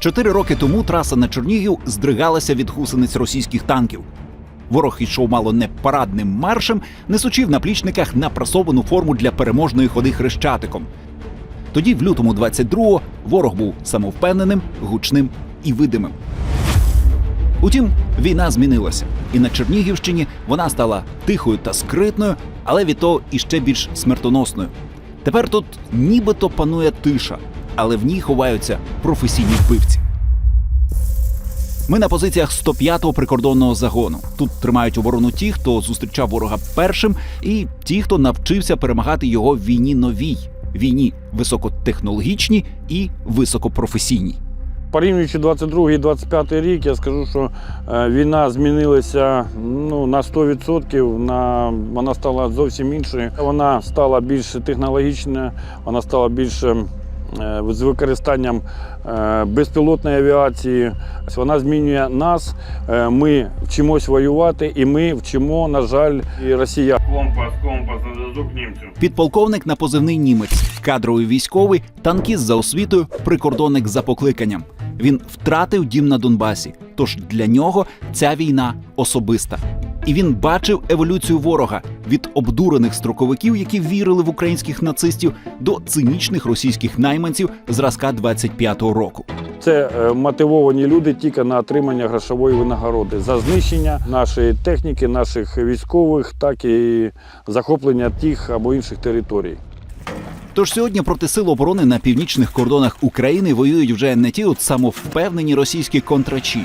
Чотири роки тому траса на Чернігів здригалася від гусениць російських танків. Ворог йшов мало не парадним маршем, несучи в наплічниках напрасовану форму для переможної ходи хрещатиком. Тоді, в лютому 22-го, ворог був самовпевненим, гучним і видимим. Утім, війна змінилася, і на Чернігівщині вона стала тихою та скритною, але від того іще більш смертоносною. Тепер тут нібито панує тиша, але в ній ховаються професійні вбивці. Ми на позиціях 105-го прикордонного загону. Тут тримають оборону ті, хто зустрічав ворога першим, і ті, хто навчився перемагати його в війні новій війні високотехнологічній і високопрофесійній. Порівнюючи 22 і 25 рік, я скажу, що е, війна змінилася ну, на 100%. На, вона стала зовсім іншою. Вона стала більш технологічною, вона стала більш е, з використанням е, безпілотної авіації. Вона змінює нас. Е, Ми вчимось воювати, і ми вчимо, на жаль, і Росія. Компас, компас на зв'язок німцю. Підполковник на позивний німець, кадровий військовий, танкіст за освітою, прикордонник за покликанням. Він втратив дім на Донбасі. Тож для нього ця війна особиста. І він бачив еволюцію ворога від обдурених строковиків, які вірили в українських нацистів, до цинічних російських найманців зразка 25-го року. Це е, мотивовані люди тільки на отримання грошової винагороди за знищення нашої техніки, наших військових, так і захоплення тих або інших територій. Тож сьогодні проти сил оборони на північних кордонах України воюють вже не ті от самовпевнені російські контрачі.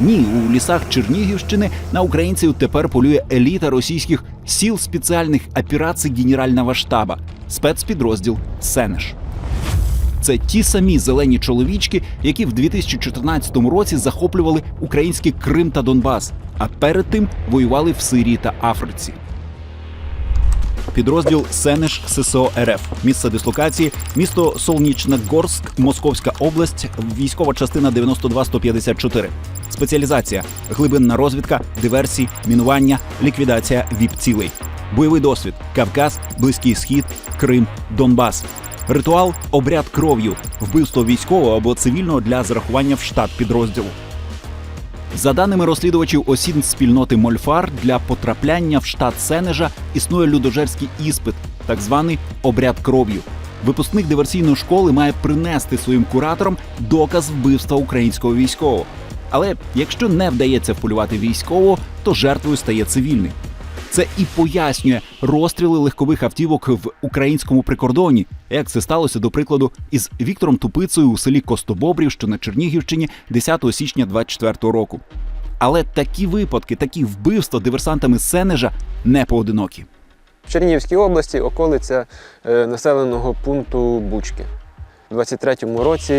Ні, у лісах Чернігівщини на українців тепер полює еліта російських сіл спеціальних операцій Генерального штаба, спецпідрозділ Сенеш. Це ті самі зелені чоловічки, які в 2014 році захоплювали український Крим та Донбас, а перед тим воювали в Сирії та Африці. Підрозділ Сенеш ССО РФ. Місце дислокації місто Солнічногорськ, Московська область, військова частина 92-154. Спеціалізація: глибинна розвідка, диверсії, мінування, ліквідація віп-цілей. Бойовий досвід: Кавказ, Близький Схід, Крим, Донбас. Ритуал обряд кров'ю, вбивство військового або цивільного для зарахування в штат підрозділу. За даними розслідувачів осін спільноти Мольфар, для потрапляння в штат Сенежа існує людожерський іспит, так званий обряд кров'ю. Випускник диверсійної школи має принести своїм кураторам доказ вбивства українського військового. Але якщо не вдається вполювати військового, то жертвою стає цивільний. Це і пояснює розстріли легкових автівок в українському прикордоні, як це сталося до прикладу із Віктором Тупицею у селі Костобобрів, що на Чернігівщині 10 січня 24 року. Але такі випадки, такі вбивства диверсантами Сенежа не поодинокі. В Чернігівській області околиця е, населеного пункту Бучки. У 23-му році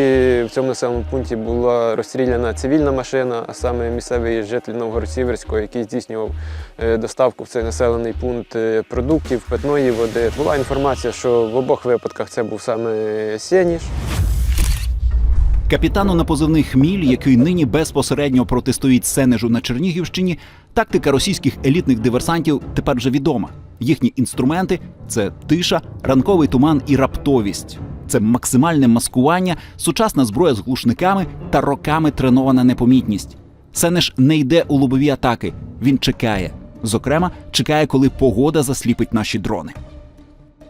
в цьому населеному пункті була розстріляна цивільна машина, а саме місцевий житель Новгород-Сіверського, який здійснював е, доставку в цей населений пункт е, продуктів, питної води. Була інформація, що в обох випадках це був саме Сєніш. Капітану на позивний Хміль, який нині безпосередньо протистоїть Сенежу на Чернігівщині, тактика російських елітних диверсантів тепер вже відома. Їхні інструменти це тиша, ранковий туман і раптовість. Це максимальне маскування, сучасна зброя з глушниками та роками тренована непомітність. Сенеж не йде у лобові атаки, він чекає. Зокрема, чекає, коли погода засліпить наші дрони.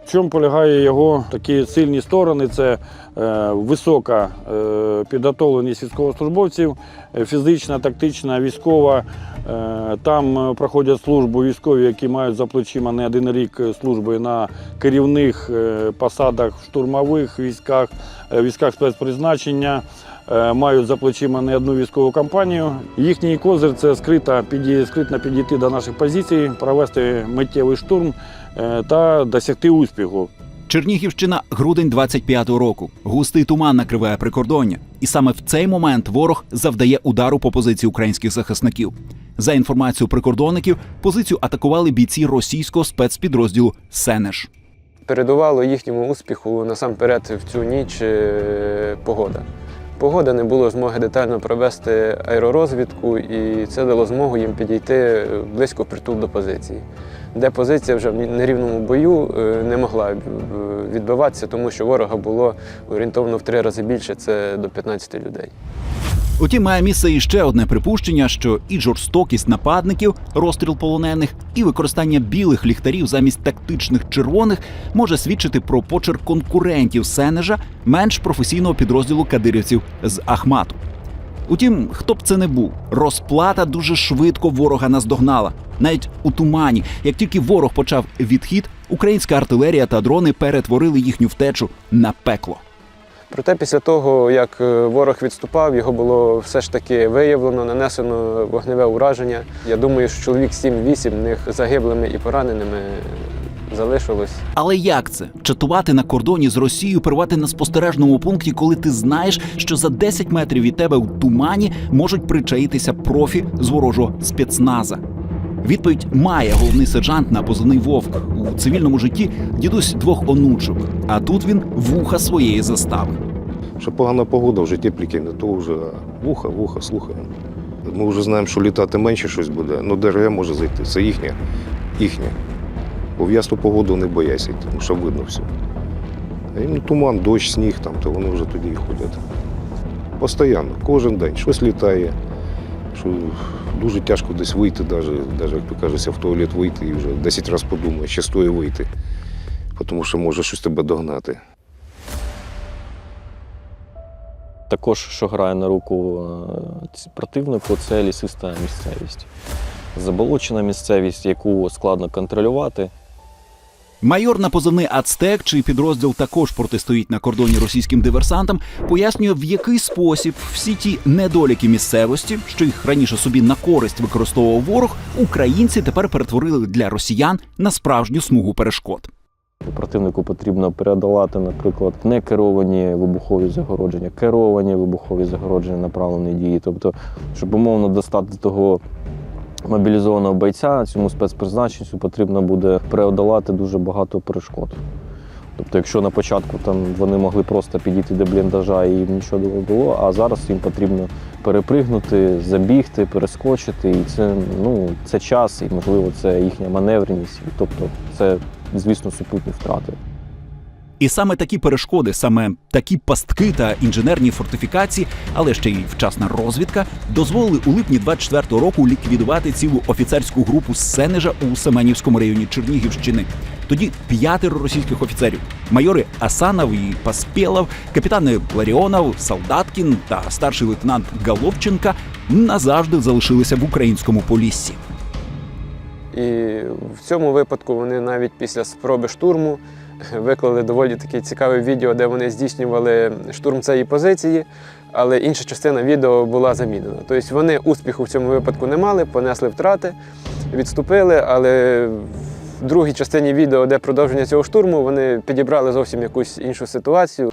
В чому полягає його такі сильні сторони? Це е, висока е, підготовленість військовослужбовців, е, фізична, тактична, військова. Е, там е, проходять службу військові, які мають за плечима не один рік служби на керівних е, посадах в штурмових військах, е, військах спецпризначення. е, Мають за плечима не одну військову кампанію. Їхній козир це скрита, скритно підійти до наших позицій, провести миттєвий штурм е, та досягти успіху. Чернігівщина, грудень 25-го року. Густий туман накриває прикордоння, і саме в цей момент ворог завдає удару по позиції українських захисників. За інформацією прикордонників, позицію атакували бійці російського спецпідрозділу Сенеш. Передувало їхньому успіху насамперед в цю ніч е, погода. Погода не було змоги детально провести аеророзвідку, і це дало змогу їм підійти близько притул до позиції. Де позиція вже в нерівному бою е, не могла е, відбиватися, тому що ворога було орієнтовно в три рази більше, це до 15 людей. Утім, має місце і ще одне припущення, що і жорстокість нападників, розстріл полонених, і використання білих ліхтарів замість тактичних червоних може свідчити про почерк конкурентів Сенежа менш професійного підрозділу кадирівців з Ахмату. Утім, хто б це не був, розплата дуже швидко ворога наздогнала. Навіть у тумані, як тільки ворог почав відхід, українська артилерія та дрони перетворили їхню втечу на пекло. Проте після того, як е, ворог відступав, його було все ж таки виявлено, нанесено вогневе ураження. Я думаю, що чоловік 7-8 в них загиблими і пораненими залишилось. Але як це чатувати на кордоні з Росією, перебувати на спостережному пункті, коли ти знаєш, що за 10 метрів від тебе у тумані можуть причаїтися профі з ворожого спецназа? Відповідь має головний сержант на позивний вовк у цивільному житті дідусь двох онучок. А тут він вуха своєї застави. Що погана погода, вже тепліки, не то вже вуха, вуха, слухаємо. Ми вже знаємо, що літати менше щось буде, ну ДРГ може зайти. Це їхнє, їхнє. Бо в ясну погоду не бояться, тому що видно все. А їм туман, дощ, сніг, там, то вони вже тоді ходять. Постоянно, кожен день щось літає. Що дуже тяжко десь вийти, навіть, навіть як то кажеться, в туалет вийти і вже 10 разів подумаєш, ще стоїть вийти. Тому що може щось тебе догнати. Також, що грає на руку е, противнику, це лісиста місцевість. Заболочена місцевість, яку складно контролювати. Майор на позивний Ацтек, чий підрозділ також протистоїть на кордоні російським диверсантам, пояснює, в який спосіб всі ті недоліки місцевості, що їх раніше собі на користь використовував ворог, українці тепер перетворили для росіян на справжню смугу перешкод. Противнику потрібно передолати, наприклад, не керовані вибухові загородження, керовані вибухові загородження направлені дії. Тобто, щоб умовно достати того мобілізованого бойця, цьому спецпризначенцю потрібно буде преодолати дуже багато перешкод. Тобто, якщо на початку там вони могли просто підійти до бліндажа і нічого не було, а зараз їм потрібно перепригнути, забігти, перескочити. І це, ну, це час, і можливо, це їхня маневреність. Тобто, це, звісно, супутні втрати. І саме такі перешкоди, саме такі пастки та інженерні фортифікації, але ще й вчасна розвідка, дозволили у липні 24-го року ліквідувати цілу офіцерську групу Сенежа у Семенівському районі Чернігівщини. Тоді п'ятеро російських офіцерів: майори Асанов і Паспєлов, капітани Ларіонов, Солдаткін та старший лейтенант Головченка назавжди залишилися в українському поліссі. І в цьому випадку вони навіть після спроби штурму виклали доволі таке цікаве відео, де вони здійснювали штурм цієї позиції, але інша частина відео була замінена. Тобто вони успіху в цьому випадку не мали, понесли втрати, відступили, але в другій частині відео, де продовження цього штурму, вони підібрали зовсім якусь іншу ситуацію.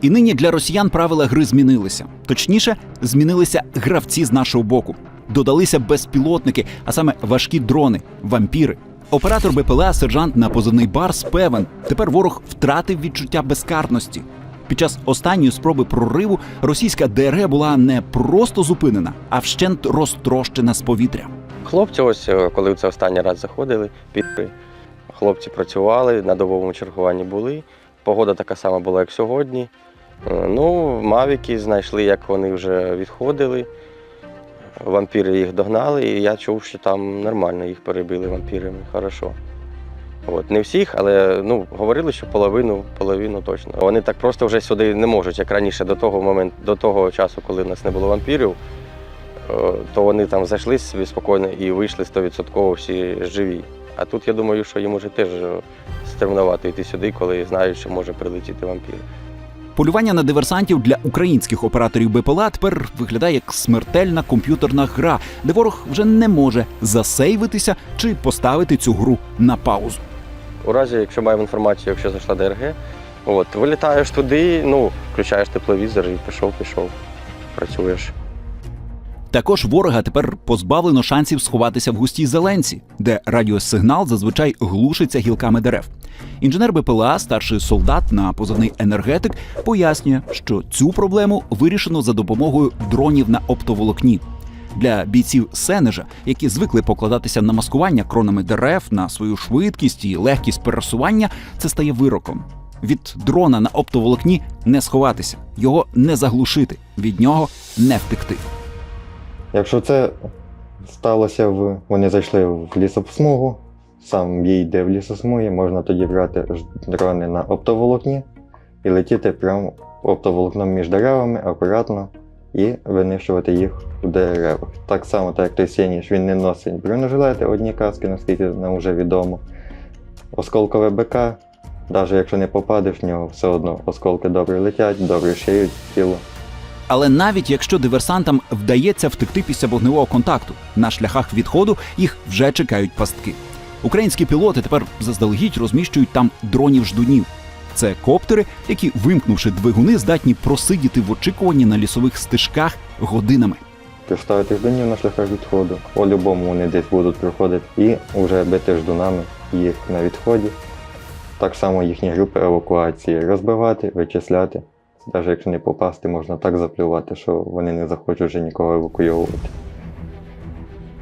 І нині для росіян правила гри змінилися. Точніше, змінилися гравці з нашого боку. Додалися безпілотники, а саме важкі дрони, вампіри. Оператор БПЛА, сержант на позивний Барс певен, тепер ворог втратив відчуття безкарності. Під час останньої спроби прориву російська ДРГ була не просто зупинена, а вщент розтрощена з повітря. Хлопці, ось е, коли це останній раз заходили, піти. Хлопці працювали, на добовому чергуванні були. Погода така сама була, як сьогодні. Е, Ну, мавіки знайшли, як вони вже відходили. Вампіри їх догнали, і я чув, що там нормально їх перебили вампірами. Хорошо. От, не всіх, але ну, говорили, що половину, половину точно. Вони так просто вже сюди не можуть, як раніше, до того моменту, до того часу, коли в нас не було вампірів, е, то вони там зайшли собі спокійно і вийшли 100% всі живі. А тут я думаю, що їм уже теж е, стремнувати йти сюди, коли знають, що може прилетіти вампір. Полювання на диверсантів для українських операторів БПЛА тепер виглядає як смертельна комп'ютерна гра, де ворог вже не може засейвитися чи поставити цю гру на паузу. У разі, якщо маємо інформацію, якщо зайшла ДРГ, от, вилітаєш туди, ну, включаєш тепловізор і пішов, пішов, працюєш. Також ворога тепер позбавлено шансів сховатися в густій зеленці, де радіосигнал зазвичай глушиться гілками дерев. Інженер БПЛА, старший солдат на позивний енергетик, пояснює, що цю проблему вирішено за допомогою дронів на оптоволокні. Для бійців Сенежа, які звикли покладатися на маскування кронами дерев, на свою швидкість і легкість пересування, це стає вироком. Від дрона на оптоволокні не сховатися, його не заглушити, від нього не втекти. Якщо це сталося в. Вони зайшли в лісосмугу, сам їй йде в лісосмугі, можна тоді брати дрони на оптоволокні і летіти прямо оптоволокном між деревами акуратно і винищувати їх у деревах. Так само, так як той Сеніш, він не носить бронежилети, одні каски, наскільки нам вже відомо. Осколкове БК, навіть якщо не попадеш в нього, все одно осколки добре летять, добре шиють тіло. Але навіть якщо диверсантам вдається втекти після вогневого контакту, на шляхах відходу їх вже чекають пастки. Українські пілоти тепер заздалегідь розміщують там дронів ждунів. Це коптери, які, вимкнувши двигуни, здатні просидіти в очікуванні на лісових стежках годинами. Поставити ждунів на шляхах відходу. По-любому вони десь будуть проходити і вже бити ждунами їх на відході. Так само їхні групи евакуації розбивати, вичисляти. Навіть якщо не попасти, можна так заплювати, що вони не захочуть вже нікого евакуйовувати.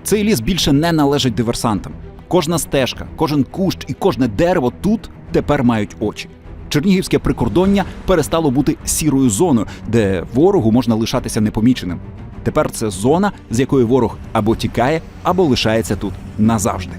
Цей ліс більше не належить диверсантам. Кожна стежка, кожен кущ і кожне дерево тут тепер мають очі. Чернігівське прикордоння перестало бути сірою зоною, де ворогу можна лишатися непоміченим. Тепер це зона, з якої ворог або тікає, або лишається тут назавжди.